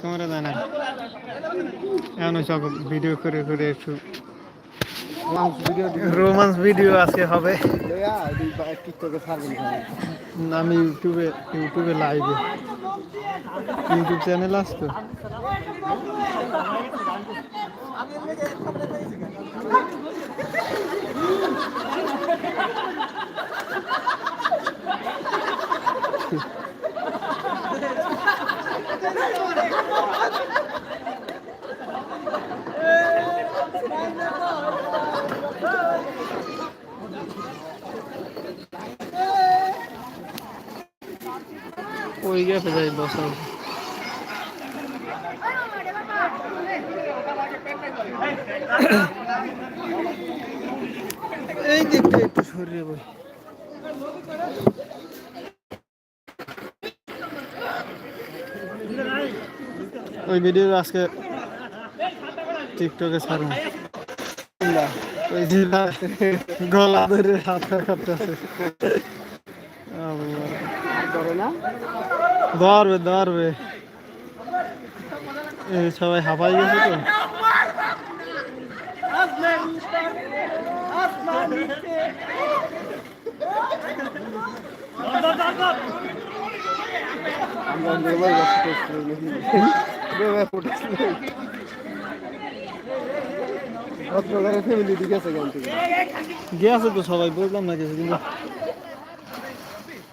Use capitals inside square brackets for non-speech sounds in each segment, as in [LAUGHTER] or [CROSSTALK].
Camera দেয় না। এমন সব ভিডিও করে করে একটু রোমান্স ভিডিও আজকে হবে। আমি ইউটিউবে ইউটিউবে লাইভে ইউটিউব চ্যানেল আছে তো? [LAUGHS] ওই গ্যাপে যাই বসা এই একটু সরিয়ে বই। ওই ভিডিও আজকে টিকটকে ছাড়ুন ওই গলা ধরে হাত কাটতেছে ধরে না ধরবে ধরবে এই সবাই হাঁপাই গেছে তো আমরা নেবার নেবার ফুটেছি ভদ্রকারের ফ্যামিলি ঠিক আছে গান থেকে গেছে তো সবাই বুঝলাম না গেছে কিন্তু পানি উঠতেছে হুম হ্যাঁ পানি তো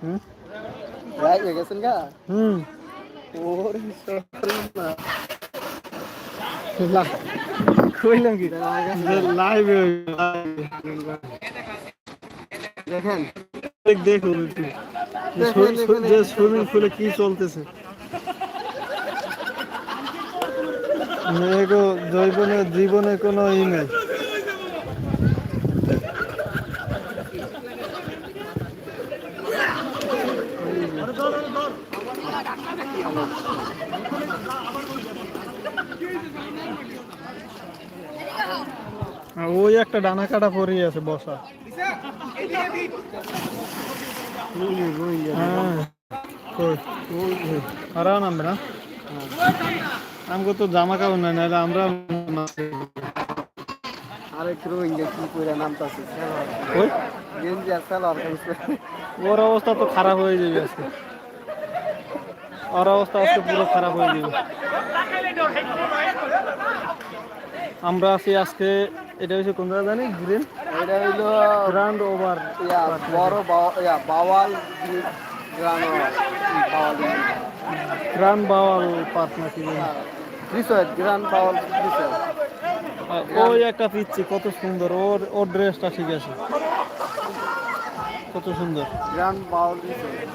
হুম রাইট হয়ে গেছেন গা হুম ওরে না লা- কইলাম কি লাইভে দেখেন দেখুন একটু যে সু- সু- যে সুইমিং পুলে কি চলতেছে মেঘো জৈবনে জীবনে কোনো ই নেই আর ওই একটা ডানা কাটা পড়ে আছে, বসা। হ্যাঁ। জামা কাপড় নাই আমরা আরেক ওর অবস্থা তো খারাপ হয়ে যাবে আজকে। ওর অবস্থা আজকে পুরো খারাপ হয়ে যাবে। আমরা আছি আজকে এটা হচ্ছে কোন জায়গা জানি? গ্রিন এটা হইল গ্রান্ড ওভার বড় ইয়া বাওয়াল গ্রান্ড বাওয়াল পার্ক নাকি। রিসোর্ট গ্রান্ড বাওয়াল রিসোর্ট ওই একটা পিচ্ছি কত সুন্দর। ওর ওর ড্রেসটা ঠিক আছে। কত সুন্দর। গ্রান্ড বাওয়াল রিসোর্ট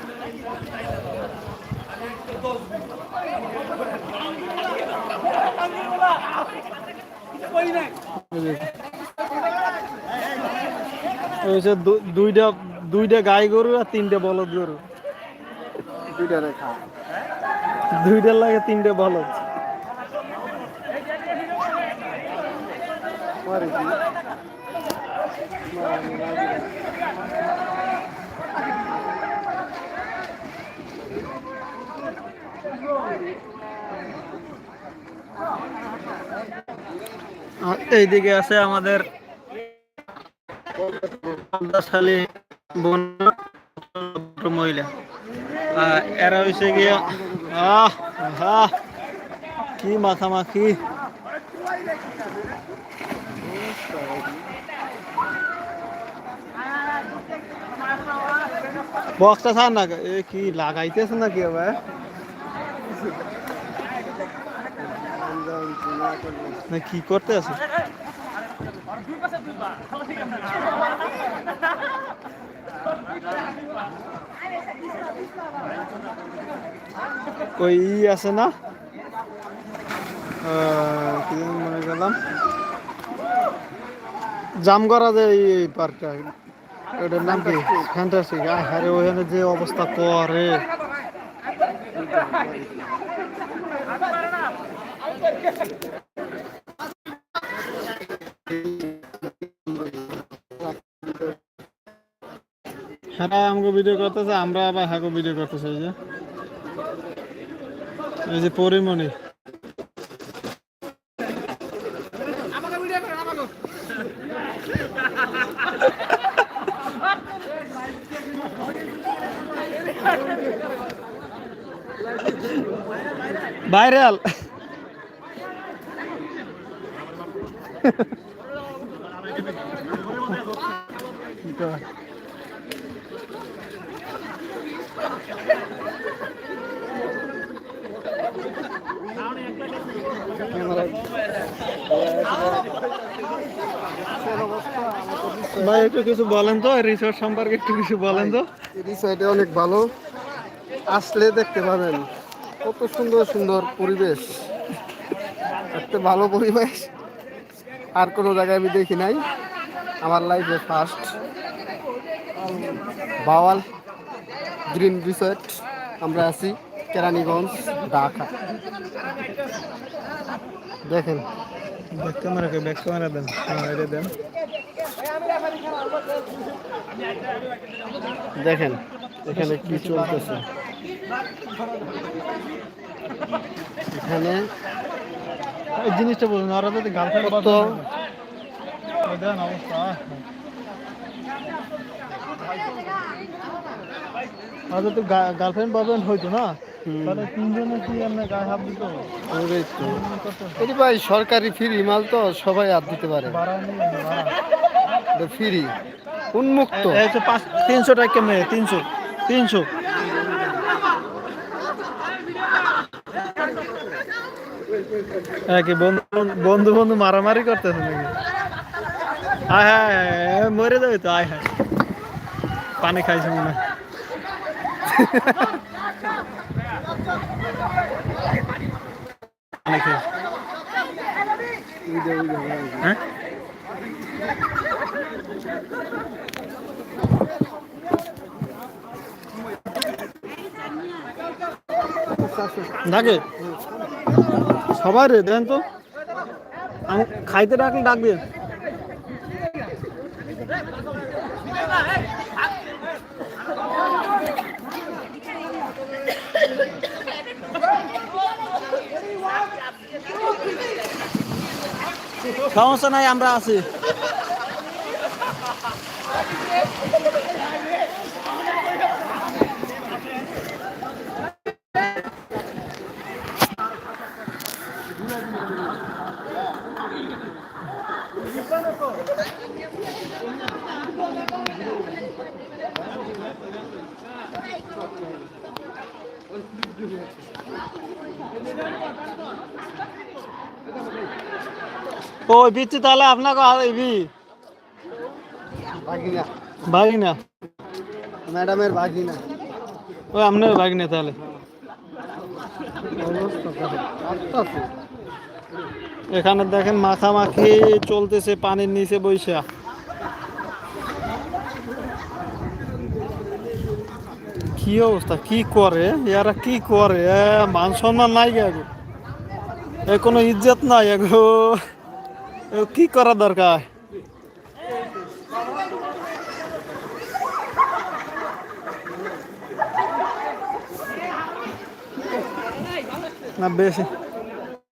দুইটা দুইটা গাই গরু আর তিনটে বলদ গরু। দুইটা রেখা দুইটার লাগে তিনটে বলদ। মারে কি এইদিকে আছে আমাদের মহিলা। এরা হয়েছে গিয়ে, আহ কি মাখামাখি বক্সটা ছাড় না, এ কি লাগাইতেছে না কি হবে না, কি করতে আছে? ওই আছে না? কি মনে গেলাম জামগড়া যে এই পার্কটা ওটার নাম কি? ফ্যান্টাসিক আরে ওখানে যে অবস্থা করে। হ্যাঁ আমাকে ভিডিও করতেছে, আমরা আবার হাগো ভিডিও করতেছে, এই যে। এই যে পরিমণি। ভাইরাল। ভাই, একটু কিছু বলেন তো রিসোর্ট সম্পর্কে একটু কিছু বলেন তো। রিসর্টে অনেক ভালো। আসলে দেখতে পাবেন, কত সুন্দর সুন্দর পরিবেশ, একটা ভালো পরিবেশ। আর কোনো জায়গায় আমি দেখি নাই। আমার লাইফে ফার্স্ট বাওয়াল গ্রিন রিসর্ট। আমরা আছি কেরানীগঞ্জ ঢাকা। দেখেন। ব্যাক ক্যামেরা কে ব্যাক ক্যামেরা দেন। হ্যাঁ এটা দেন। দেখেন এখানে কি চলতেছে। এখানে এই জিনিসটা বলুন আর তো গার্লফ্রেন্ড কত দেন অবস্থা। আর তো গার্লফ্রেন্ড বয়ফ্রেন্ড হইতো না। তাহলে তিনজনে কি এমনি গায়ে হাত দিত? এটি ভাই সরকারি ফ্রি মাল তো সবাই হাত দিতে পারে। ফ্রি উন্মুক্ত। তিনশো টাকা কেমনে? তিনশো। তিনশো। হ্যাঁ বন্ধু বন্ধু মারামারি করতেছে নাকি? আয় হায় মরে যাবে তো, আয় হায়। পানি খাইছে মনে। পানি ডাকে সবাই রে দেন তো। আমি খাইতে ডাকলে ডাক দিয়ে। সমস্যা নাই আমরা আছি। ওই বিচ্ছি তাহলে আপনাকে আইবি বাগিনা ভাগিনা ম্যাডামের বাগিনা ওই আপনার ভাগিনা তাহলে আসতেছে। এখানে দেখেন মাখামাখি চলতেছে পানির নিচে বৈশা কি অবস্থা? কি করে? এরা কি করে? মান সম্মান নাই গে। এ, কোনো ইজ্জত নাই এগো। কি করা দরকার? না, বেশি।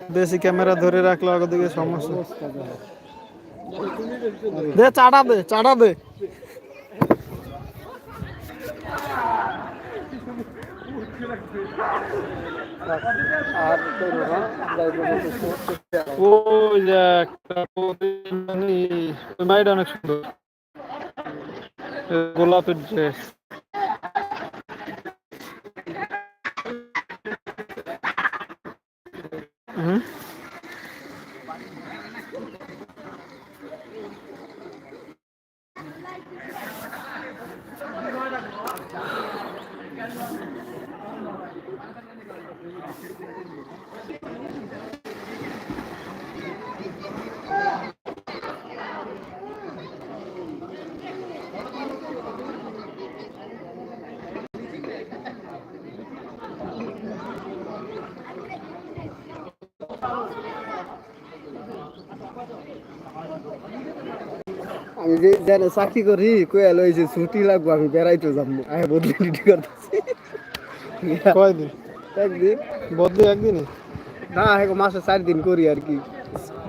বেশি ক্যামেরা ধরে রাখলে ওদিকে সমস্যা। দে, চাটা দে চাটা দে। ওই যে অনেক সুন্দর। গোলাপের ড্রেস হুম আমি যে জানে চাকরি করি কয়ে লই যে ছুটি লাগবো আমি বেড়াইতে যাব আগে বদলি ডিউটি করতেছি। কয়দিন? একদিন। বদলি একদিনই? না এখন মাসে চার দিন করি আর কি।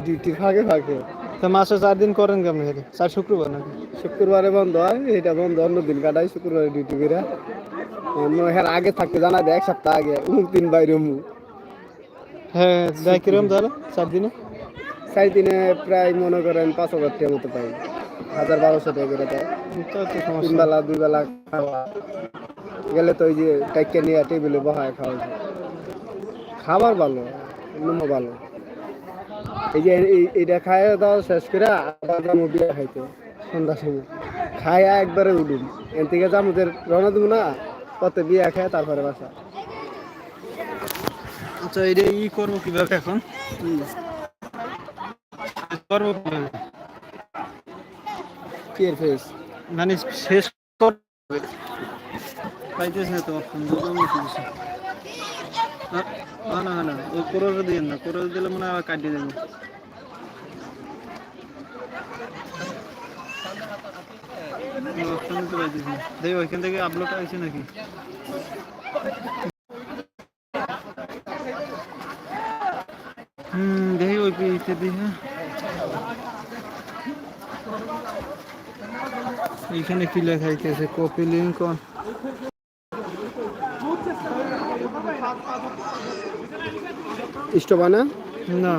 ডিউটি ফাঁকে ফাঁকে। তা মাসে চার দিন করেন কেমন হেরে চার শুক্রবার নাকি? শুক্রবারে বন্ধ হয় এটা বন্ধ অন্য দিন কাটাই শুক্রবারে ডিউটি করে হ্যাঁ আগে থাকতে জানা দেয় এক সপ্তাহ আগে। অমুক দিন বাইরে অমুক হ্যাঁ দেয় কিরম তাহলে? চার দিনে? চার দিনে প্রায় মনে করেন পাঁচ হাজার টাকার মতো পাই। হাজার বারোশো টাকা করে দেয়। তিন বেলা দুই বেলা খাওয়া। গেলে তো ওই যে টাইকে নিয়ে টেবিলে বহায় খাওয়া। যায়। খাবার ভালো নুমো ভালো। এই যে এটা খায় দাও শেষ করে আবার যাব বিয়ে খাইতে। সন্ধ্যার সময়। খায়া একবারে উঠুন। এন থেকে যাব যে রওনা দেবো না কত বিয়ে খায় তারপরে বাসা। আচ্ছা এটা ই করব কীভাবে এখন? করব কীভাবে? এর ফেস মানে শেষ করবে। পাইতেছে না তো অপশন দুটো মিশে দিছে না না না, ওই কোরস দিয়ে না কোরস দিলে মনে হয় কাটিয়ে দেবে। অপশন তো পাইতেছি দেখি ওইখান থেকে আপলোড আছে নাকি? হুম দেখি ওই পেজটা দিই হ্যাঁ এইখানে কি লেখা আছে কপি লিঙ্ক অন স্টোভা না।